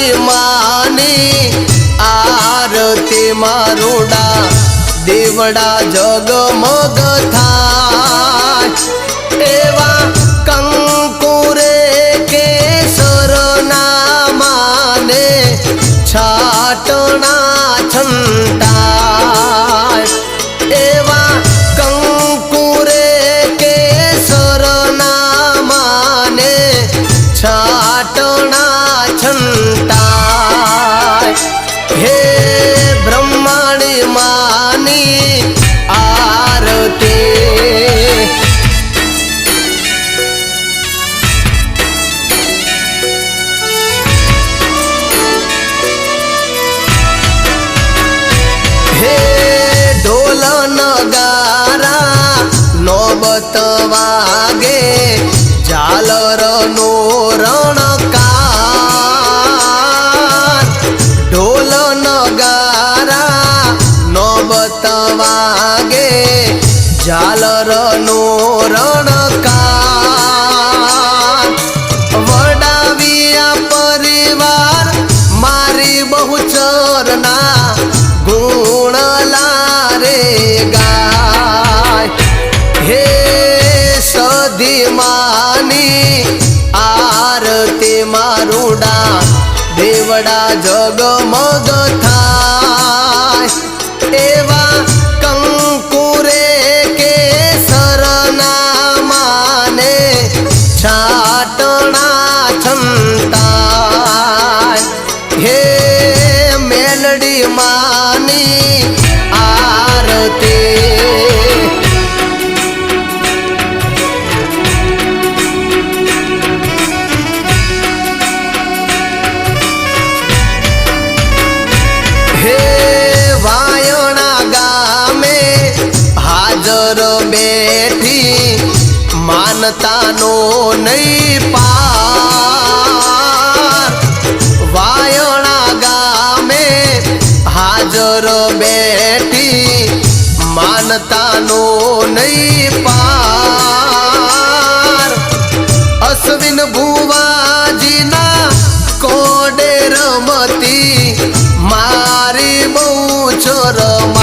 બ્રહ્માણી માની આરતી મારુડા દેવડા જગમગ થાય ઝાલર નો રણકાર વડાવિયા પરિવાર મારી બહુ ચરના ગુણ લારે ગાય હે સધી માની આરતી મારુડા દેવડા જગમગ થાય માનતાનો નહીં પાર. વાયણા ગામે હાજર બેઠી માનતાનો નહીં પાર. અશ્વિન ભુવાજીના કોડે રમતી મારી બહુ ચરમા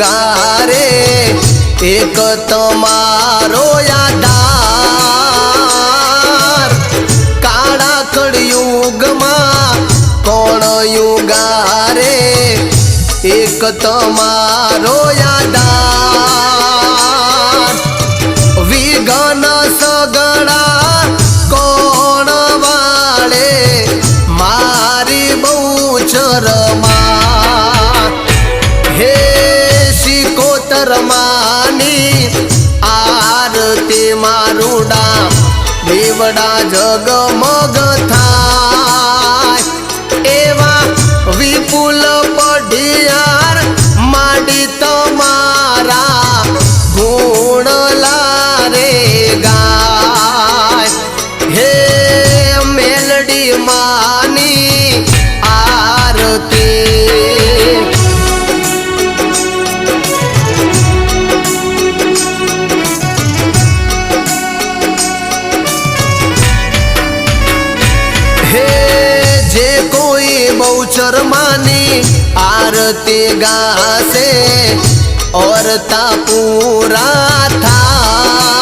ગારે એક તમારો યાદાર. કાળા કળ યુગમાં કોણ યુગારે, એક તમારો યાદાર. વિઘન સગડા કોણ વાળે, મારી બહુ ચરમ દેવડા થાય. એવા વિપુલ પઢિયાર માડી તમારા બહુચર માની આરતી ગાશે ઓરતા પૂરા થાય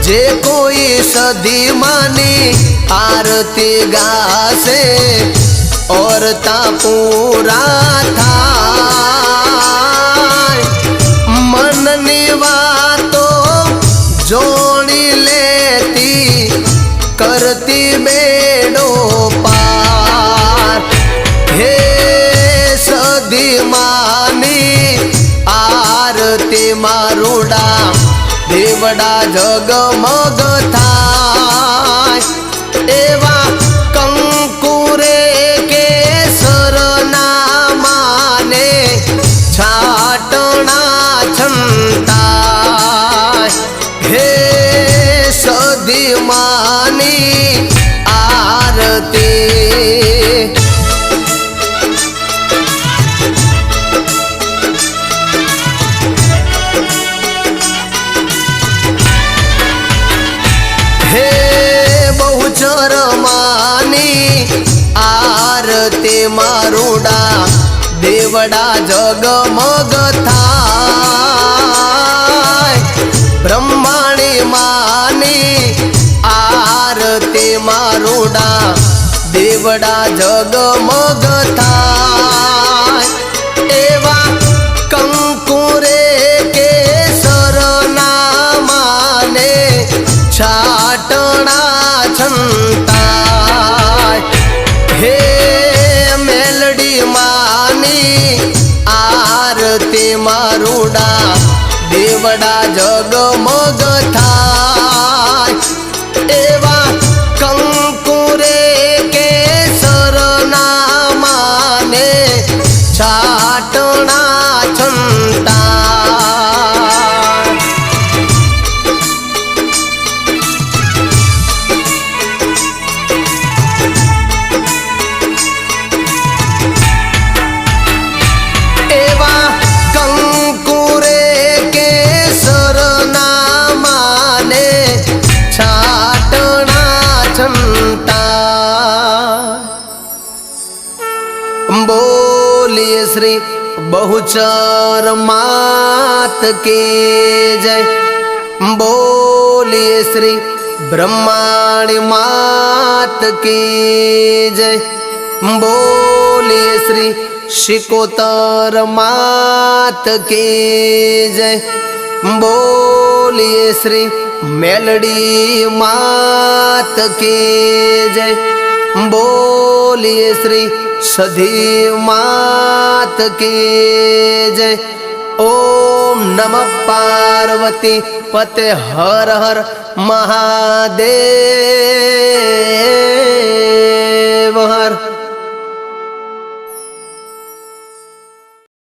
જે કોઈ સદી માની આરતી ગાશે ઓરતા પૂરા થાય મનની વાતો જોડી દેવડા માની આરતી મારુડા દેવડા જગમગ થાય. બ્રહ્માણી માની આરતી મારુડા દેવડા જગમગ થાય. એવા કંકુરે 嗯 શ્રી બહુચર માત કે જય. બોલીએ શ્રી બ્રહ્માણી માત કે જય. બોલીએ શ્રી શિકોતર માત કે જય. બોલીએ શ્રી મેલડી માત કે જય. બોલીએ શ્રી સધી માત કે જય ઓમ નમ પાર્વતી પતે હર હર મહાદેવ